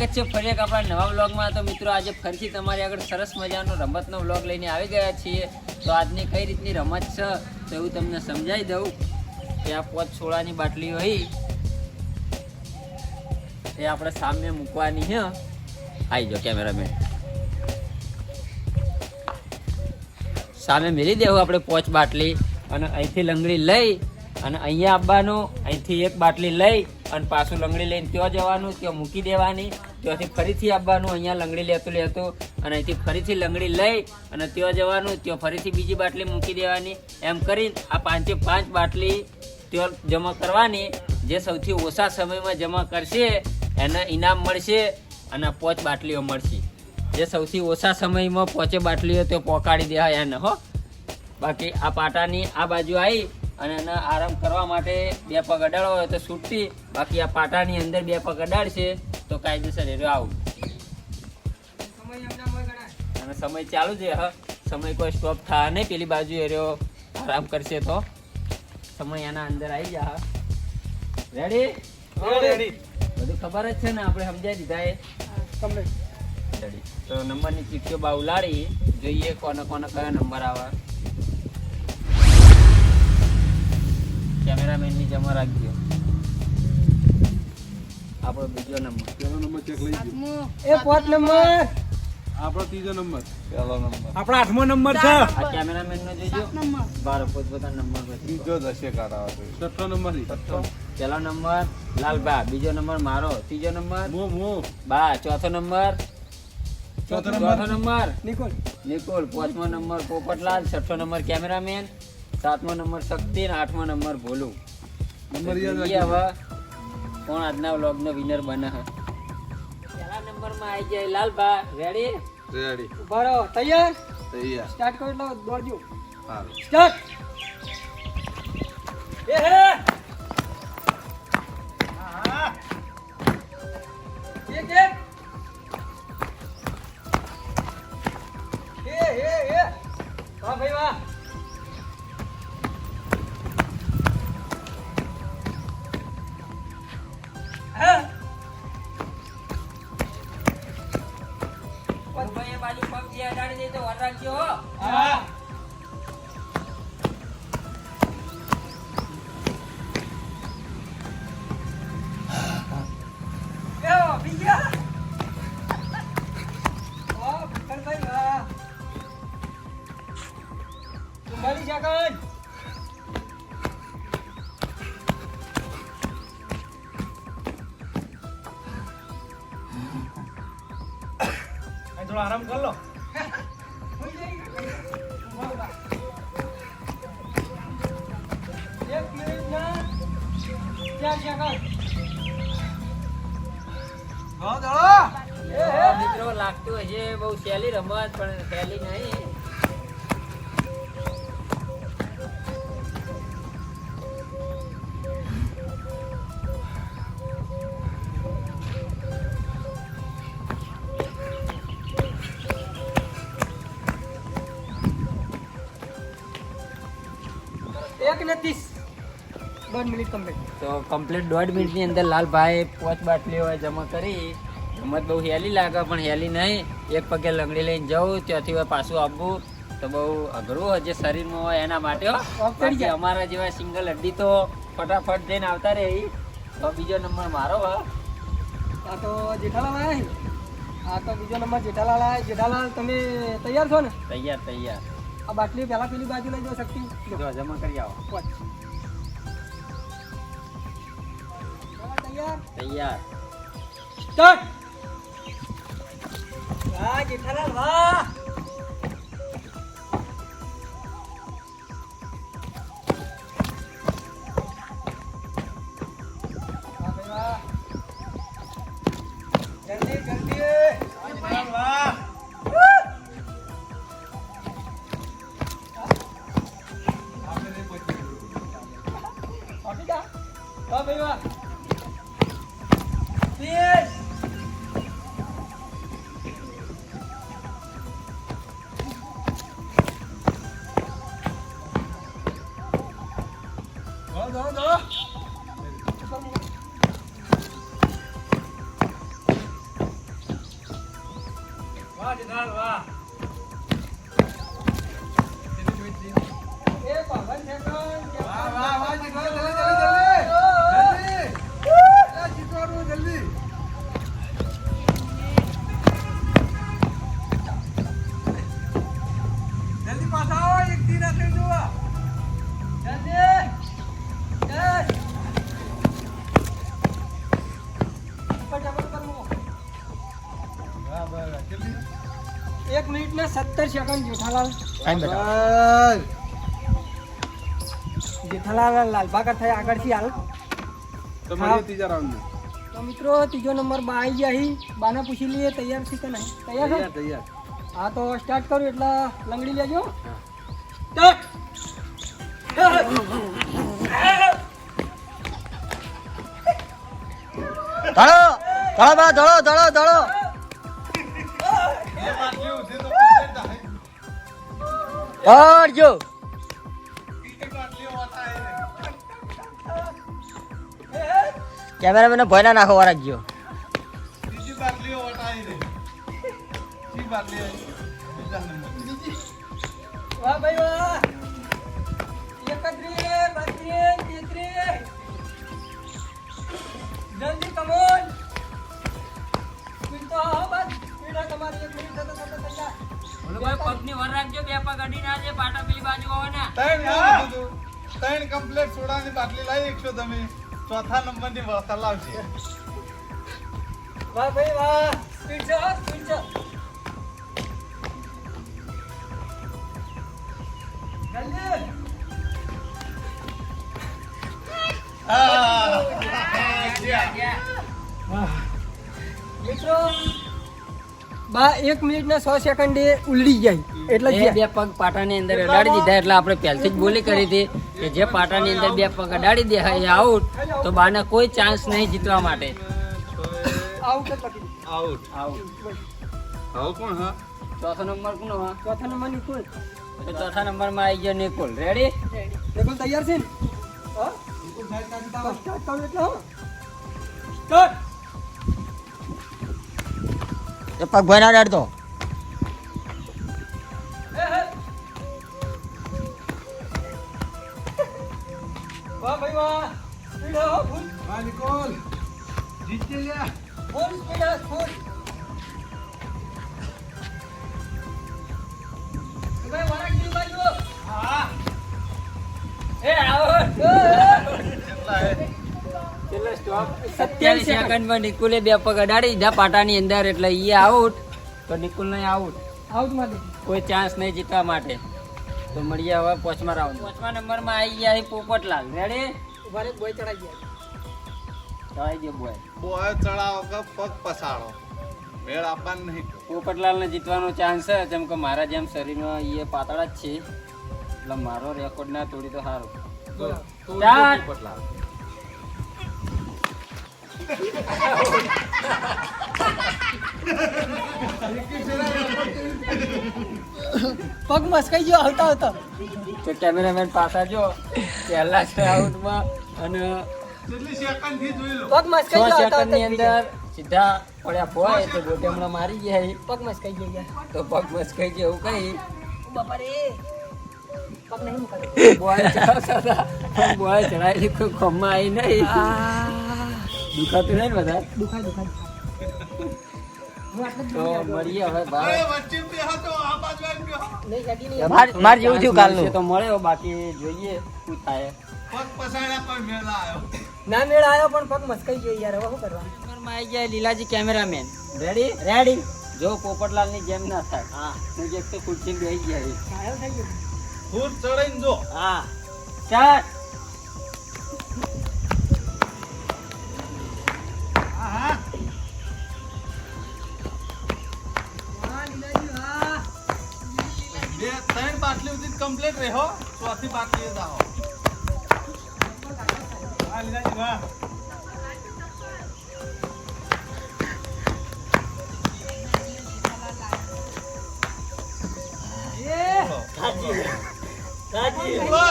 સ્વાગત છે ફરી એક આપણા નવા વ્લોગમાં. તો મિત્રો, આજે ફરીથી તમારી આગળ સરસ મજાનો રમતનો વ્લોગ લઈને આવી ગયા છીએ. તો આજની કઈ રીતની રમત છે, તો એવું તમને સમજાવી દઉં. કે આ પોચ છોડાની બાટલી હોય એ આપણે સામે મૂકવાની છે આવી જાઓ કેમેરામેન. સામે મેળી દેવું આપણે પોચ બાટલી અને અહીંથી લંગડી લઈ અને અહીંયા આવવાનું અહીંથી એક બાટલી લઈ અને પાછું લંગડી લઈને ત્યાં જવાનું, ત્યાં મૂકી દેવાની. ત્યાંથી ફરીથી આવવાનું, અહીંયા લંગડી લેતું લેતો અને અહીંથી ફરીથી લંગડી લઈ અને ત્યાં જવાનું, ત્યાં ફરીથી બીજી બાટલી મૂકી દેવાની. એમ કરીને આ પાંચે પાંચ બાટલી ત્યાં જમા કરવાની. જે સૌથી ઓછા સમયમાં જમા કરશે, એને ઇનામ મળશે અને પોચ બાટલીઓ મળશે. જે સૌથી ઓછા સમયમાં પોચે બાટલીઓ તે પોકાડી દેવાય એને, હો. બાકી આ પાટાની આ બાજુ આવી અને એને આરામ કરવા માટે બે પગ અડાડવા હોય તો છૂટતી બાકી આ પાટાની અંદર બે પગ અડાડશે તો કાયદેસર એ આવું. અને સમય ચાલુ છે હ. સમય કોઈ સ્ટોપ થાય નહીં. પેલી બાજુ એ આરામ કરશે તો. સમય એના અંદર આવી જા રેડી રેડી બધું ખબર જ છે ને આપણે સમજાવી દીધા એ. રેડી તો નંબરની ચીઠીઓ બા ઉલાડી. જોઈએ કોને કોને કયો નંબર આવે. કેમેરામેનની જમા રાખજો. આપણો બીજો નંબર. પહેલો નંબર ચેક લઈ ગયો. એ પાંચ નંબર. આપણો ત્રીજો નંબર. પહેલો નંબર. આપણો આઠમો નંબર છે. આ કેમેરામેન નો જોજો બાર પોતપોતાના નંબર પછી ત્રીજો દશે કાઢાવા છઠ્ઠો નંબર. છઠ્ઠો. પહેલો નંબર લાલબા. બીજો નંબર મારો. ત્રીજો નંબર મો મો. બા. ચોથો નંબર ચોથો ચોથો નંબર. નિકોલ. નિકોલ. પાંચમો નંબર પોપટલાલ. છઠ્ઠો નંબર કેમેરામેન. સાતમો નંબર શક્તિ અને આઠમો નંબર ભોલું. નંબર હવે કોણ આજના વ્લોગ નો વિનર બને હે પહેલા નંબરમાં આવી જાય લાલબા રેડી રેડી બરો તૈયાર? તૈયાર. સ્ટાર્ટ કરો એટલે દોડજો. સારું સ્ટાર્ટ એ હે! બાજુ પગ જે અડાડી દે તો વાર રાખજો હો. થોડો આરામ કર લો. એક મિત્રો લાગતું હશે બહુ સહેલી રમત પણ સહેલી નહીં. એક ને ત્રીસ. દોઢ મિનિટ કમ્પ્લીટ તો કમ્પ્લીટ દોઢ મિનિટની અંદર લાલભાઈ પાંચ બાટલીઓ જમા કરી. રમત બહુ હેલી લાગે પણ હેલી નહીં. એક પગે લંગડી લઈને જવું ત્યાંથી પાછું આવવું. તો બહુ અઘરું હોય જે શરીરમાં હોય એના માટે. અમારા જેવા સિંગલ અડ્ડી તો ફટાફટ જઈને આવતા રહે તો બીજો નંબર મારો હા. આ તો જેઠાલાલ આવ્યા આ તો બીજો નંબર જેઠાલાલ આવ્યા જેઠાલાલ તમે તૈયાર છો ને? તૈયાર તૈયાર. આ બાટલી પહેલા પેલી બાજુ લઈ જાઓ શક્તિ. જમા કરી આવો. તૈયાર? તૈયાર. સ્ટાર્ટ વાહ જેઠાલાલ વાહ! વાહ જનાર વાહ. એક મિનિટ ને સત્તર સેકન્ડ જેઠાલાલ. જેઠાલાલ લાલબાગા થઈ આગળથી હાલ. તમારી ત્રીજા રાઉન્ડ તો મિત્રો ત્રીજો નંબર બા આવી ગયા બાને પૂછી લઈએ તૈયાર છે કે નહીં? તૈયાર છે? તૈયાર હા તો સ્ટાર્ટ કરું એટલે લંગડી લેજો. ધડો ધડો ધડો ધડો ધડો. પાટલી હોતા હે કેમેરામેન ભય ના નાખો રાખજો બીજી બાટલીઓ હોતા હે સી બાટલી પગની વર રાખજો બે પગ અડી ના છે પાટા પેલી બાજુ ને. ત્રણ ત્રણ કમ્પ્લીટ સોડાની બાટલી લાવી એકસો તમે. ચોથા નંબરની વળતર લાવશે. વાહ ભાઈ વાહ. સ્પીડ છે સ્પીડ છે મિત્રો બા એક મિનિટ ને સો સેકન્ડે ઉલડી જાય. એટલે બે પગ પાટાની અંદર અડાડી દીધા એટલે આપણે પહેલથી જ બોલી કરી હતી કે જે પાટાની અંદર બે પગ અડાડી દે એ આઉટ તો બાને કોઈ ચાન્સ નહીં જીતવા માટે. Out out. આઉટ. આઉટ કોણ હા? ચોથો નંબર કોનો હા? ચોથા નંબર નિકુલ તો ચોથા નંબરમાં આવી ગયો નિકુલ. રેડી નિકુલ તૈયાર છે ને? હા? સ્ટાર્ટ કરું એટલે હા. સ્ટાર્ટ પગ ભાઈ ના અડાડતો વાહ ભાઈ વાહ. સ્પીડ હો ફૂલ. હા નિકોલ. જીતી લ્યા. ફૂલ સ્પીડ હે ફૂલ. ભાઈ વરાકની બાજુ હા. એ આઉટ કેટલા હે? છેલ્લે સ્ટોપ સત્યાવીસ સેકન્ડમાં નિકુલે બે પગ અડાડી દીધા પાટાની અંદર એટલે એ આઉટ તો નિકુલ નહીં આઉટ આઉટ માટે કોઈ ચાન્સ નહીં જીતવા માટે. તો મળીએ હવે પાંચમા રાઉન્ડ પાંચમા નંબરમાં આવી ગયા છે પોપટલાલ. રેડી ઉભારે બોય ચડાઈ ગયા. ચડાઈ ગયો બોય. બોય ચડાવો કે પગ પસાડો મેળ આપવાનું નહીં. પોપટલાલને જીતવાનો ચાન્સ છે. જેમ કે મારા જેમ શરીરમાં એ પાતળા જ છે. એટલે મારો રેકોર્ડ ના તોડી તો સારું ચાર. પોપટલાલ. પગ મસ્કાઈ ગયો આવતા આવતા? તો કેમેરામેન પાછા જો પહેલા છે આઉટમાં અને કેટલી સેકન્ડથી જોઈ લો. પગ મસ્કાઈ ગયો આવતા સેકન્ડની અંદર સીધા પડ્યા ભોય તો ગોટે હમણાં મારી ગયા. પગ મસ્કાઈ ગયા તો પગ મસ્કાઈ ગયો એવું કઈ. બાપા રે પગ નહીં મુકાતો બોય ચડાવી કોઈ આવી નહીં. દુખાતું નહીં ને બધા દુખાય દુખાય. માર જેવું થયું કાલનું. તો મળ્યો બાકી જોઈએ શું થાય. ના મેળ આવ્યો પણ પગ મસ્કાઈ ગયો યાર. હવે શું કરવાનું? આવી ગયા લીલાજી કેમેરામેન. રેડી રેડી જો પોપટલાલની જેમ ના થાય. હા. હું જે તો ખુરશી બેસી ગયા. જો. હા. ચાલ કમ્પ્લીટ રહ્યો ચોથી લઈ જાઓ. હા લીલાજી વાહ.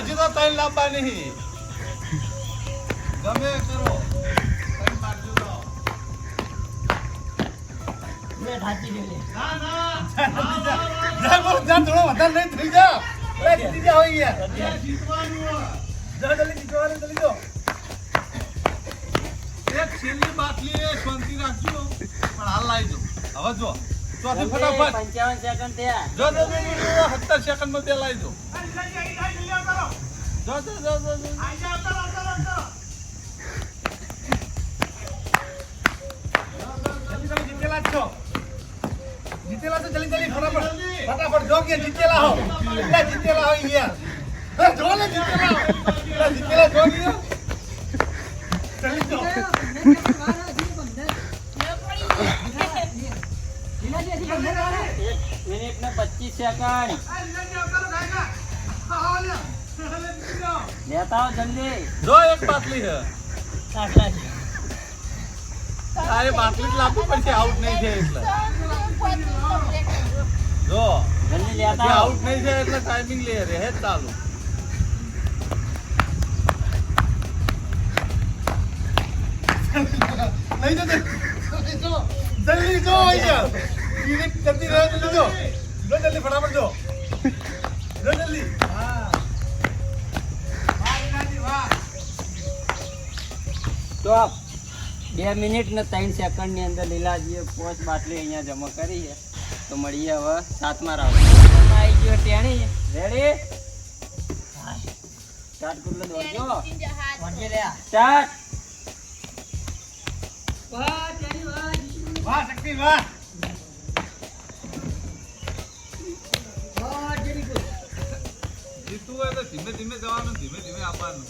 હજી તો ત્રણ લાંબા નહીં. ગમે કરો. ના, ના. થોડો વધારે નહીં થઈ જા. અરે, જીતી જા હોય યાર. જીતવાનું જા, જલ્દી જીતવાનું, જલ્દી જો. એક છેલ્લી બાટલી એ શાંતિ રાખજો પણ હાલ લાવી દો હવે જો ચોથી ફટાફટ પંચાવન સેકન્ડ થયા જો જો જો, જો, જો, સત્તર સેકન્ડમાં બે લાવી દો જો જો જો જો, જો ફટાફટ જો કે જીતેલા હો. એટલા જીતેલા હોય અહીંયા. જો ને જીતેલા હો. એટલા જીતેલા જો કે. જલ્દી જો પચીસ સેકન્ડ લેતા એક બાટલી છે. તારે બાટલી જ લાવવી પડશે આઉટ નહીં છે એટલે. જો જલ્દી લેતા આઉટ નહીં છે એટલે ટાઈમિંગ લે રહે ચાલુ. લઈ જજો. જલ્દી જો અહીંયા. જલ્દી રહે જલ્દી જો. જો જલ્દી ફટાફટ જો. જો જલ્દી. હા વાહ વિનાજી વાહ તો આપ બે મિનિટ ને ત્રણ સેકન્ડની અંદર લીલાજીએ પોચ બાટલી અહીંયા જમા કરી છે. તો મળીએ હવે સાતમા રાઉન્ડ. આવી ગયો ટેણી. રેડી સ્ટાર્ટ કર લો દોડજો. સ્ટાર્ટ વાહ શક્તિ વાહ. જીતવું હોય તો ધીમે ધીમે જવાનું ધીમે ધીમે આપવાનું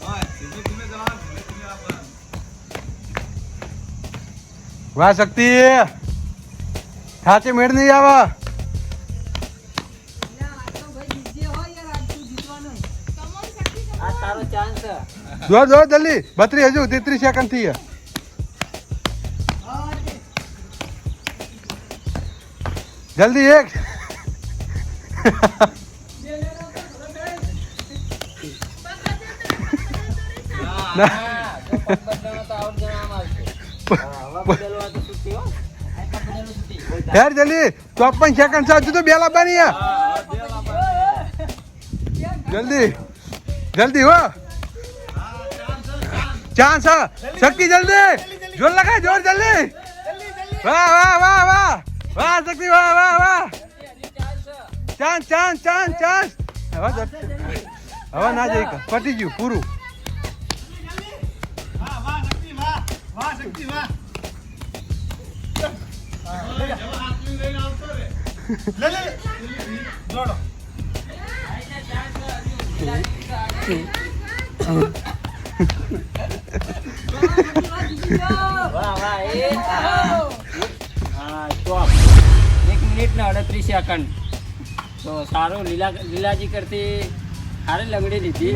હા ધીમે ધીમે જવાનું ધીમે ધીમે આપવાનું વાહ શક્તિ. સાચી મેળ નહીં આવે. જો જો જલ્દી. બત્રીસ હજુ તેત્રીસ સેકન્ડ થઈ. જલ્દી એક. હા યાર જલ્દી ચોપન સેકન્ડ હજુ તો બે લાવવાની. જલ્દી જલ્દી હો. ચાન્સ. શક્તિ જલ્દી. જોર લગાય જોર જલ્દી. વાહ વાહ વાહ વાહ. વાહ, શક્તિ, વાહ વાહ વાહ. Chance chance chance chance. હવે હવે ના જઈ પતી ગયું, પૂરું. વાહ વાહ, શક્તિ, વાહ વાહ, શક્તિ, વાહ. એક મિનિટ ને અડત્રીસ સેકન્ડ તો સારું લીલા લીલાજી કરતી સારી લંગડી લીધી.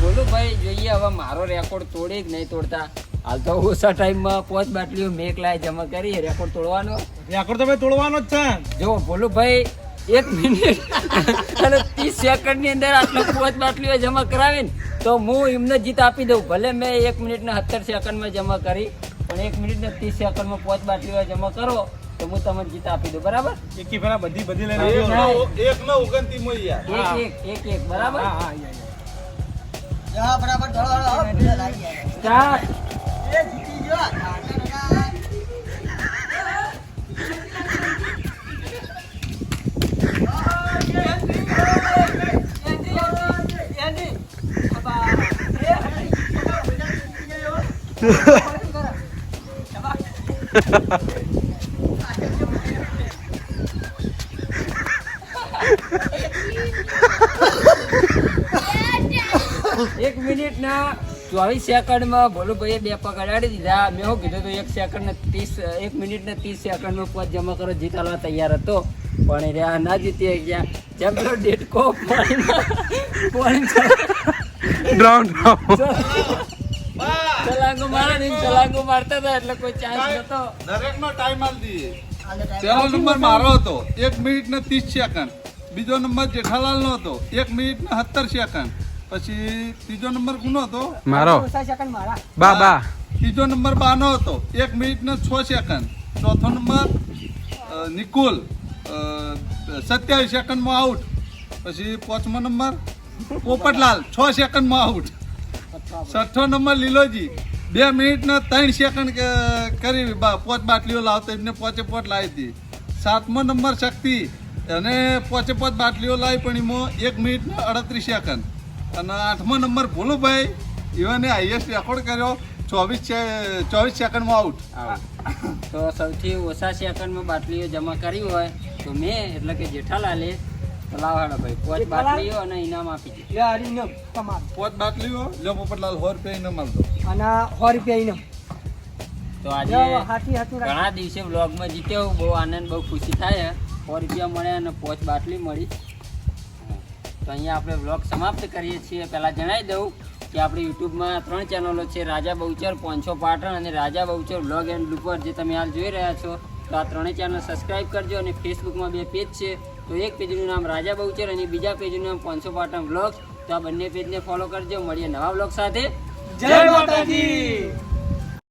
બોલું ભાઈ જોઈએ હવે મારો રેકોર્ડ તોડી જ નહીં તોડતા હાલ તો ઓછા ટાઈમમાં પાંચ બાટલીઓ મેક લાય જમા કરી રેકોર્ડ તોડવાનો. રેકોર્ડ તમે તોડવાનો જ છે. જો બોલું ભાઈ એક મિનિટ અને ત્રીસ સેકન્ડની અંદર આટલો પાંચ બાટલીઓ જમા કરાવીને તો હું એમને જીત આપી દઉં. ભલે મેં એક મિનિટ ને સત્તર સેકન્ડમાં જમા કરી પણ એક મિનિટ ને ત્રીસ સેકન્ડમાં પાંચ બાટલીઓ જમા કરો તો હું તમને જીત આપી દઉં. બરાબર? એકી ફેરા બધી બધી લઈને. એક નો ઉગનતી મોઈ યાર એક એક એક એક. બરાબર? બરાબર. સ્ટાર્ટ એક મિનિટ ના ચોવીસ સેકન્ડમાં ભોલુભાઈએ બે પગ અડાડી દીધા. મેં શું કીધું તો એક સેકન્ડ ને ત્રીસ એક મિનિટ ને ત્રીસ સેકન્ડમાં પદ જમા કરો જીતાડવા તૈયાર હતો. પણ રહ્યા ના જીતી ગયા. જેમ પેલો ડેટકો ડ્રાઉન છલાંગો મારે ને છલાંગો મારતા હતા એટલે કોઈ ચાન્સ નતો. દરેક ટાઈમ આલ દઈએ પહેલો નંબર મારો હતો. એક મિનિટ ને ત્રીસ સેકન્ડ બીજો નંબર જેઠાલાલ નો હતો. એક મિનિટ ને સત્તર સેકન્ડ પછી ત્રીજો નંબર કોનો હતો? મારો. બા બા ત્રીજો નંબર બાનો હતો. એક મિનિટ ને છ સેકન્ડ. ચોથો નંબર નિકુલ. સત્યાવીસ સેકન્ડમાં આઉટ. પછી પાંચમો નંબર પોપટલાલ. છ સેકન્ડમાં આઉટ. છઠ્ઠો નંબર લીલોજી. બે મિનિટ ને ત્રણ સેકન્ડ ક- કરી બા- પાંચ બાટલીઓ લાવતો એમને પોચે પોચ લાવી હતી. સાતમો નંબર શક્તિ. અને પોચે પોચ બાટલીઓ લાવી પણ એમાં એક મિનિટ ને અડત્રીસ સેકન્ડ. અને આઠમો નંબર ભોલુભાઈ ઇવને હાઈએસ્ટ રેકોર્ડ કર્યો. ચોવીસ ચોવીસ સેકન્ડમાં આઉટ આવો. તો સૌથી ઓછા સેકન્ડમાં બાટલીઓ જમા કરી હોય તો મેં એટલે કે જેઠાલાલે તો લાવો હેડો ભાઈ પાંચ બાટલીઓ અને ઇનામ આપી દે લે ઇનામ તમારું. પાંચ બાટલીઓ લો પોપટલાલ સો રૂપિયા એને મળતો અને સો રૂપિયા ઇનામ. તો આજે ઘણા દિવસે વ્લોગમાં જીત્યો બહુ આનંદ બહુ ખુશી થાય સો રૂપિયા મળ્યા અને પોચ બાટલી મળી. તો અહીંયા આપણે વ્લોગ સમાપ્ત કરીએ છીએ. પહેલાં જણાવી દઉં કે આપણી યુટ્યુબમાં ત્રણ ચેનલો છે, રાજા બહુચર પોંછો પાટણ અને રાજા બહુચર વ્લોગ એન્ડ લુપર જે તમે હાલ જોઈ રહ્યા છો. તો આ ત્રણેય ચેનલ સબસ્ક્રાઇબ કરજો અને ફેસબુકમાં બે પેજ છે. તો એક પેજનું નામ રાજા બહુચર અને બીજા પેજનું નામ પોંછો પાટણ વ્લોગ તો આ બંને પેજને ફોલો કરજો. મળીએ નવા બ્લોગ સાથે. જય માતાજી!